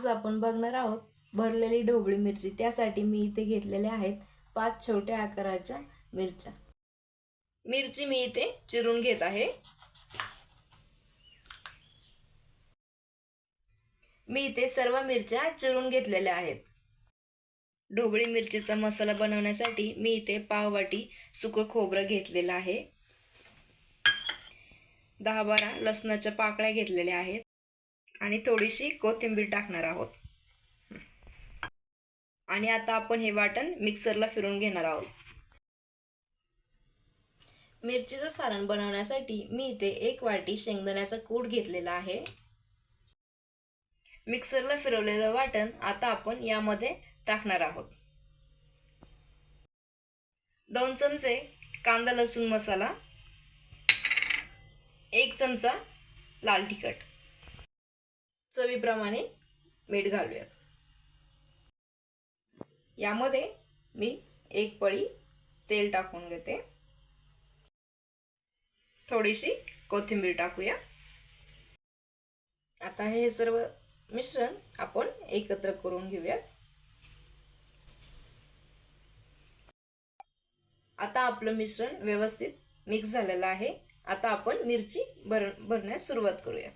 आज आपण बघणार आहोत भरलेली ढोबळी मिरची. त्यासाठी मी इथे घेतलेल्या आहेत पाच छोट्या आकाराच्या मिरच्या. मिरची मी इथे चिरून घेत आहे. मी इथे सर्व मिरच्या चिरून घेतलेल्या आहेत. ढोबळी मिरचीचा मसाला बनवण्यासाठी मी इथे पाववाटी सुकं खोबरं घेतलेलं आहे. दहा बारा लसणाच्या पाकळ्या घेतलेल्या आहेत. आणि थोडीशी कोथिंबीर टाकणार आहोत. आणि आता आपण हे वाटण मिक्सरला फिरून घेणार आहोत. मिरचीचं सारण बनवण्यासाठी मी इथे एक वाटी शेंगदाण्याचा कूट घेतलेला आहे. मिक्सरला फिरवलेलं वाटण आता आपण यामध्ये टाकणार आहोत. दोन चमचे कांदा लसूण मसाला एक चमचा लाल तिखट. चवीप्रमाणे मीठ घालूयात. यामध्ये मी एक पळी तेल टाकून घेते. थोडीशी कोथिंबीर टाकूया. आता हे सर्व मिश्रण आपण एकत्र करून घेऊयात. आता आपलं मिश्रण व्यवस्थित मिक्स झालेलं आहे. आता आपण मिरची भर भरण्यास सुरुवात करूया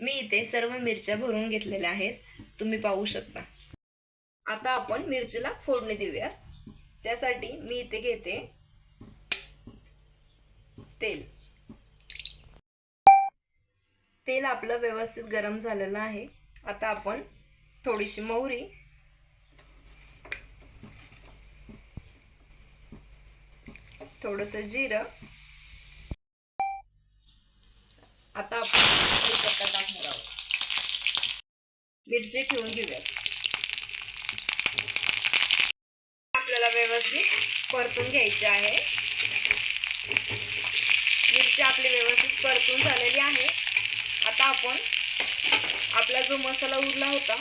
मी इथे सर्व मिरच्या भरून घेतलेल्या आहेत. तुम्ही पाहू शकता. आता आपण मिरचीला फोडणी देऊयात. त्यासाठी मी इथे घेते तेल. तेल आपलं व्यवस्थित गरम झालेलं आहे. आता आपण थोडीशी मोहरी. थोडस जिरं. आता आपण कढीपत्ता टाकणार आहोत मिरची ठेवून घेऊयात आपल्याला व्यवस्थित परतून घ्यायचे आहे. मिरची आपली व्यवस्थित परतून झालेली आहे. आता आपण आपला जो मसाला उरला होता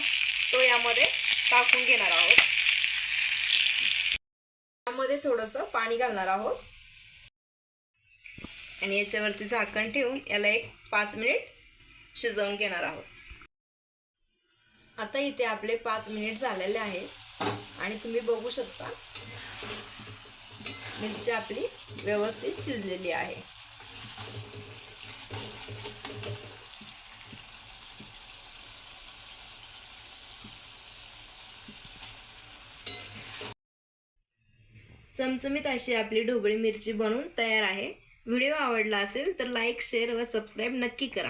तो यामध्ये टाकून घेणार आहोत. यामध्ये थोडंसं पाणी घालणार आहोत. आणि याच्यावरती झाकण ठेवून याला एक पाच मिनिट शिजवून घेणार आहोत. आता इथे आपले पाच मिनिट झालेले आहेत. आणि तुम्ही बघू शकता मिरची आपली व्यवस्थित शिजलेली आहे. चमचमीत अशी आपली ढोबळी मिरची बनवून तयार आहे. व्हिडिओ आवडला असेल तर लाईक शेअर व सबस्क्राईब नक्की करा.